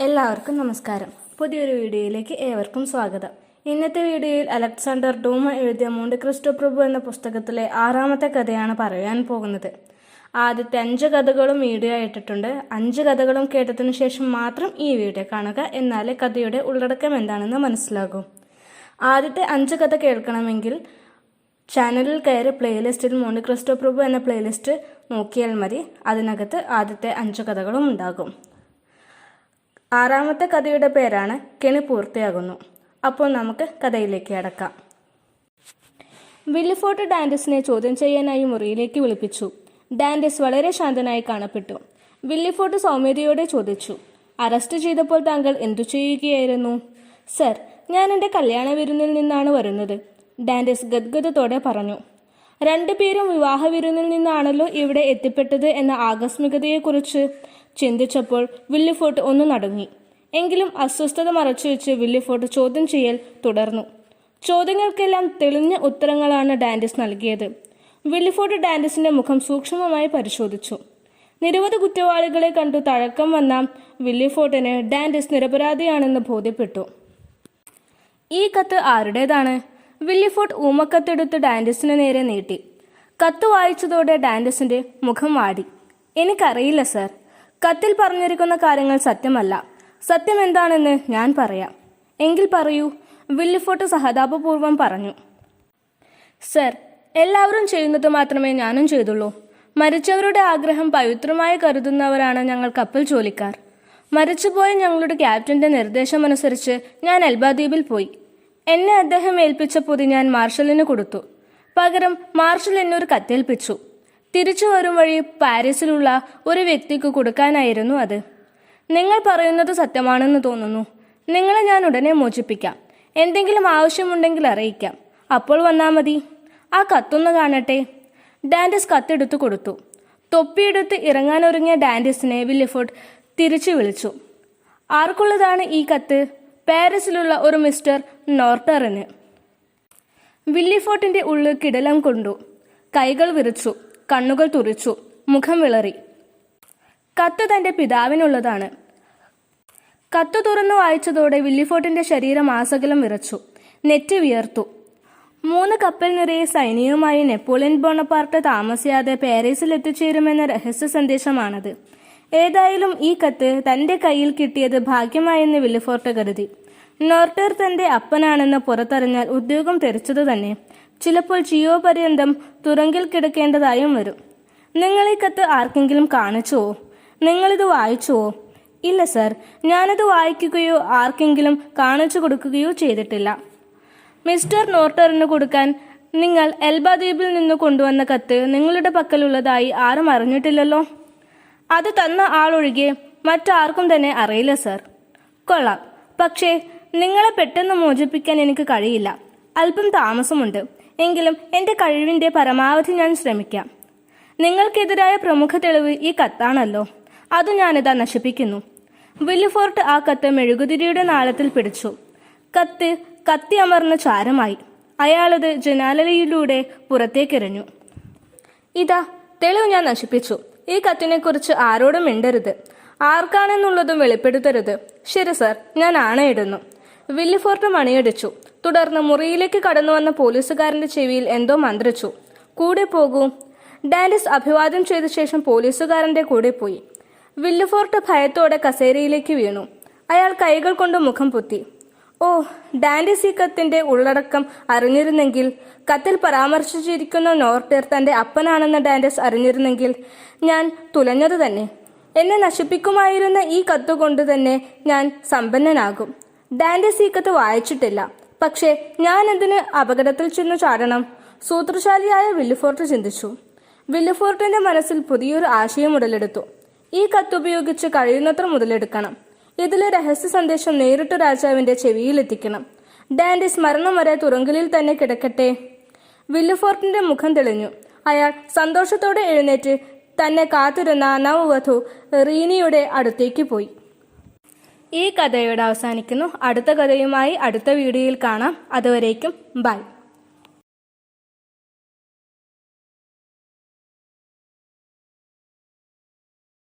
എല്ലാവർക്കും നമസ്കാരം. പുതിയൊരു വീഡിയോയിലേക്ക് ഏവർക്കും സ്വാഗതം. ഇന്നത്തെ വീഡിയോയിൽ അലക്സാണ്ടർ ഡൂമ എഴുതിയ മോണ്ട് ക്രിസ്റ്റോ പ്രഭു എന്ന പുസ്തകത്തിലെ ആറാമത്തെ കഥയാണ് പറയാൻ പോകുന്നത്. ആദ്യത്തെ അഞ്ച് കഥകളും വീഡിയോ ആയിട്ടിട്ടുണ്ട്. അഞ്ച് കഥകളും കേട്ടതിനു ശേഷം മാത്രം ഈ വീഡിയോ കാണുക എന്നാലേ കഥയുടെ ഉള്ളടക്കം എന്താണെന്ന് മനസ്സിലാകും. ആദ്യത്തെ അഞ്ച് കഥ കേൾക്കണമെങ്കിൽ ചാനലിൽ കയറി പ്ലേലിസ്റ്റിൽ മോണ്ട് ക്രിസ്റ്റോ പ്രഭു എന്ന പ്ലേലിസ്റ്റ് നോക്കിയാൽ മതി. അതിനകത്ത് ആദ്യത്തെ അഞ്ച് കഥകളും ഉണ്ടാകും. ആറാമത്തെ കഥയുടെ പേരാണ് കെണി പൂർത്തിയാകുന്നു. അപ്പോൾ നമുക്ക് കഥയിലേക്ക് അടക്കാം വില്ലിഫോർട്ട് ഡാൻഡസിനെ ചോദ്യം ചെയ്യാനായി മുറിയിലേക്ക് വിളിപ്പിച്ചു. ഡാൻഡസ് വളരെ ശാന്തനായി കാണപ്പെട്ടു. വില്ലിഫോർട്ട് സൗമ്യതയോടെ ചോദിച്ചു അറസ്റ്റ് ചെയ്തപ്പോൾ താങ്കൾ എന്തു ചെയ്യുകയായിരുന്നു? സർ ഞാൻ എന്റെ കല്യാണ വിരുന്നിൽ നിന്നാണ് വരുന്നത് ഡാൻഡസ് ഗദ്ഗതത്തോടെ പറഞ്ഞു. രണ്ടുപേരും വിവാഹ വിരുന്നിൽ നിന്നാണല്ലോ ഇവിടെ എത്തിപ്പെട്ടത് എന്ന ആകസ്മികതയെക്കുറിച്ച് ചിന്തിച്ചപ്പോൾ വില്ലിഫോർട്ട് ഒന്ന് നടുങ്ങി. എങ്കിലും അസ്വസ്ഥത മറച്ചുവെച്ച് വില്ലിഫോർട്ട് ചോദ്യം ചെയ്യൽ തുടർന്നു. ചോദ്യങ്ങൾക്കെല്ലാം തെളിഞ്ഞ ഉത്തരങ്ങളാണ് ഡാൻഡിസ് നൽകിയത്. വില്ലിഫോർട്ട് ഡാൻഡിസിന്റെ മുഖം സൂക്ഷ്മമായി പരിശോധിച്ചു. നിരവധി കുറ്റവാളികളെ കണ്ടു തഴക്കം വന്ന വില്ലിഫോർട്ടിന് ഡാൻഡിസ് നിരപരാധിയാണെന്ന് ബോധ്യപ്പെട്ടു. ഈ കത്ത് ആരുടേതാണ്? വില്ലിഫോർട്ട് ഊമക്കത്തെടുത്ത് ഡാൻഡസിനു നേരെ നീട്ടി. കത്ത് വായിച്ചതോടെ ഡാൻഡസിന്റെ മുഖം വാടി. എനിക്കറിയില്ല സർ. കത്തിൽ പറഞ്ഞിരിക്കുന്ന കാര്യങ്ങൾ സത്യമല്ല. സത്യം എന്താണെന്ന് ഞാൻ പറയാം. എങ്കിൽ പറയൂ വില്ലിഫോർട്ട് സഹതാപപൂർവം പറഞ്ഞു. സർ എല്ലാവരും ചെയ്യുന്നത് മാത്രമേ ഞാനും ചെയ്തുള്ളൂ. മരിച്ചവരുടെ ആഗ്രഹം പവിത്രമായി കരുതുന്നവരാണ് ഞങ്ങൾ കപ്പൽ ജോലിക്കാർ മരിച്ചുപോയ ഞങ്ങളുടെ ക്യാപ്റ്റന്റെ നിർദ്ദേശമനുസരിച്ച് ഞാൻ എൽബാദ്വീപിൽ പോയി. എന്നെ അദ്ദേഹം ഏൽപ്പിച്ച പൊതി ഞാൻ മാർഷലിന് കൊടുത്തു. പകരം മാർഷൽ എന്നൊരു കത്തേൽപ്പിച്ചു. തിരിച്ചു വരും വഴി പാരീസിലുള്ള ഒരു വ്യക്തിക്ക് കൊടുക്കാനായിരുന്നു അത്. നിങ്ങൾ പറയുന്നത് സത്യമാണെന്ന് തോന്നുന്നു. നിങ്ങളെ ഞാൻ ഉടനെ മോചിപ്പിക്കാം. എന്തെങ്കിലും ആവശ്യമുണ്ടെങ്കിൽ അറിയിക്കാം. അപ്പോൾ വന്നാൽ മതി. ആ കത്തൊന്ന് കാണട്ടെ. ഡാൻഡിസ് കത്തെടുത്തു കൊടുത്തു. തൊപ്പിയെടുത്ത് ഇറങ്ങാനൊരുങ്ങിയ ഡാൻഡിസിനെ വില്ലിഫോർഡ് തിരിച്ചു വിളിച്ചു. ആർക്കുള്ളതാണ് ഈ കത്ത്? പാരീസിലുള്ള ഒരു മിസ്റ്റർ നോർട്ടറിന്. വില്ലിഫോർട്ടിന്റെ ഉള്ളിൽ കിടലം കൊണ്ടു. കൈകൾ വിറച്ചു. കണ്ണുകൾ തുറിച്ചു. മുഖം വിളറി. കത്ത് തന്റെ പിതാവിനുള്ളതാണ്. കത്ത് തുറന്നു വായിച്ചതോടെ വില്ലിഫോർട്ടിന്റെ ശരീരം ആസകലം വിറച്ചു. നെറ്റ് വിയർത്തു. മൂന്ന് കപ്പൽ നിറയെ സൈനികമായി നെപ്പോളിയൻ ബോണപ്പാർട്ട് താമസിയാതെ പാരീസിൽ എത്തിച്ചേരുമെന്ന രഹസ്യ സന്ദേശമാണത്. ഏതായാലും ഈ കത്ത് തന്റെ കയ്യിൽ കിട്ടിയത് ഭാഗ്യമായെന്ന് വില്ലിഫോർട്ട് കരുതി. നോർട്ടർ തന്റെ അപ്പനാണെന്ന് പുറത്തറിഞ്ഞാൽ ഉദ്യോഗം തെറിച്ചത് തന്നെ. ചിലപ്പോൾ ജിയോ പര്യന്തം തുറങ്കിൽ കിടക്കേണ്ടതായും വരും. നിങ്ങൾ ഈ കത്ത് ആർക്കെങ്കിലും കാണിച്ചുവോ നിങ്ങളിത് വായിച്ചുവോ ഇല്ല സർ. ഞാനത് വായിക്കുകയോ ആർക്കെങ്കിലും കാണിച്ചു കൊടുക്കുകയോ ചെയ്തിട്ടില്ല. മിസ്റ്റർ നോർട്ടറിന് കൊടുക്കാൻ നിങ്ങൾ എൽബ ദ്വീപിൽ നിന്ന് കൊണ്ടുവന്ന കത്ത് നിങ്ങളുടെ പക്കലുള്ളതായി ആരും അറിഞ്ഞിട്ടില്ലല്ലോ? അത് തന്ന ആളൊഴികെ മറ്റാർക്കും തന്നെ അറിയില്ല സർ. കൊള്ളാം. പക്ഷേ നിങ്ങളെ പെട്ടെന്ന് മോചിപ്പിക്കാൻ എനിക്ക് കഴിയില്ല. അല്പം താമസമുണ്ട്. എങ്കിലും എന്റെ കഴിവിന്റെ പരമാവധി ഞാൻ ശ്രമിക്കാം. നിങ്ങൾക്കെതിരായ പ്രമുഖ തെളിവ് ഈ കത്താണല്ലോ. അത് ഞാനിതാ നശിപ്പിക്കുന്നു. വില്ലിഫോർട്ട് ആ കത്ത് മെഴുകുതിരിയുടെ നാളത്തിൽ പിടിച്ചു. കത്ത് കത്തി അമർന്ന ചാരമായി. അയാളത് ജനാലയിലൂടെ പുറത്തേക്കെറിഞ്ഞു. ഇതാ തെളിവ് ഞാൻ നശിപ്പിച്ചു. ഈ കത്തിനെക്കുറിച്ച് ആരോടും മിണ്ടരുത്. ആർക്കാണെന്നുള്ളതും വെളിപ്പെടുത്തരുത്. ശരി സർ ഞാൻ ആണയിടുന്നു. വില്ലിഫോർട്ട് മണിയടിച്ചു. തുടർന്ന് മുറിയിലേക്ക് കടന്നു വന്ന പോലീസുകാരന്റെ ചെവിയിൽ എന്തോ മന്ത്രിച്ചു. കൂടെ പോകൂ. ഡാൻഡിസ് അഭിവാദ്യം ചെയ്ത ശേഷം പോലീസുകാരന്റെ കൂടെ പോയി. വില്ലുഫോർട്ട് ഭയത്തോടെ കസേരയിലേക്ക് വീണു. അയാൾ കൈകൾ കൊണ്ട് മുഖം പൊത്തി. ഓ ഡാൻഡി സീക്കത്തിന്റെ കത്തിന്റെ ഉള്ളടക്കം അറിഞ്ഞിരുന്നെങ്കിൽ കത്തിൽ പരാമർശിച്ചിരിക്കുന്ന നോർട്ടർ തന്റെ അപ്പനാണെന്ന് ഡാൻഡസ് അറിഞ്ഞിരുന്നെങ്കിൽ ഞാൻ തുലഞ്ഞത് തന്നെ. എന്നെ നശിപ്പിക്കുമായിരുന്ന ഈ കത്തുകൊണ്ട് തന്നെ ഞാൻ സമ്പന്നനാകും. ഡാൻഡി ഈ കത്ത് വായിച്ചിട്ടില്ല. പക്ഷേ ഞാൻ എന്തിന് അപകടത്തിൽ ചെന്നു ചാടണം? സൂത്രശാലിയായ വില്ലുഫോർട്ട് ചിന്തിച്ചു. വില്ലുഫോർട്ടിന്റെ മനസ്സിൽ പുതിയൊരു ആശയം ഉടലെടുത്തു. ഈ കത്ത് ഉപയോഗിച്ച് കഴിയുന്നത്ര മുതലെടുക്കണം. ഇതിലെ രഹസ്യ സന്ദേശം നേരിട്ട് രാജാവിന്റെ ചെവിയിൽ എത്തിക്കണം സ്മരണം മരണം വരെ തുറങ്കലിൽ തന്നെ കിടക്കട്ടെ. വില്ലുഫോർട്ടിന്റെ മുഖം തെളിഞ്ഞു. അയാൾ സന്തോഷത്തോടെ എഴുന്നേറ്റ് തന്നെ കാത്തിരുന്ന നവവധു റീനിയുടെ അടുത്തേക്ക് പോയി. ഈ കഥയോടെ അവസാനിക്കുന്നു. അടുത്ത കഥയുമായി അടുത്ത വീഡിയോയിൽ കാണാം. അതുവരേക്കും ബൈ.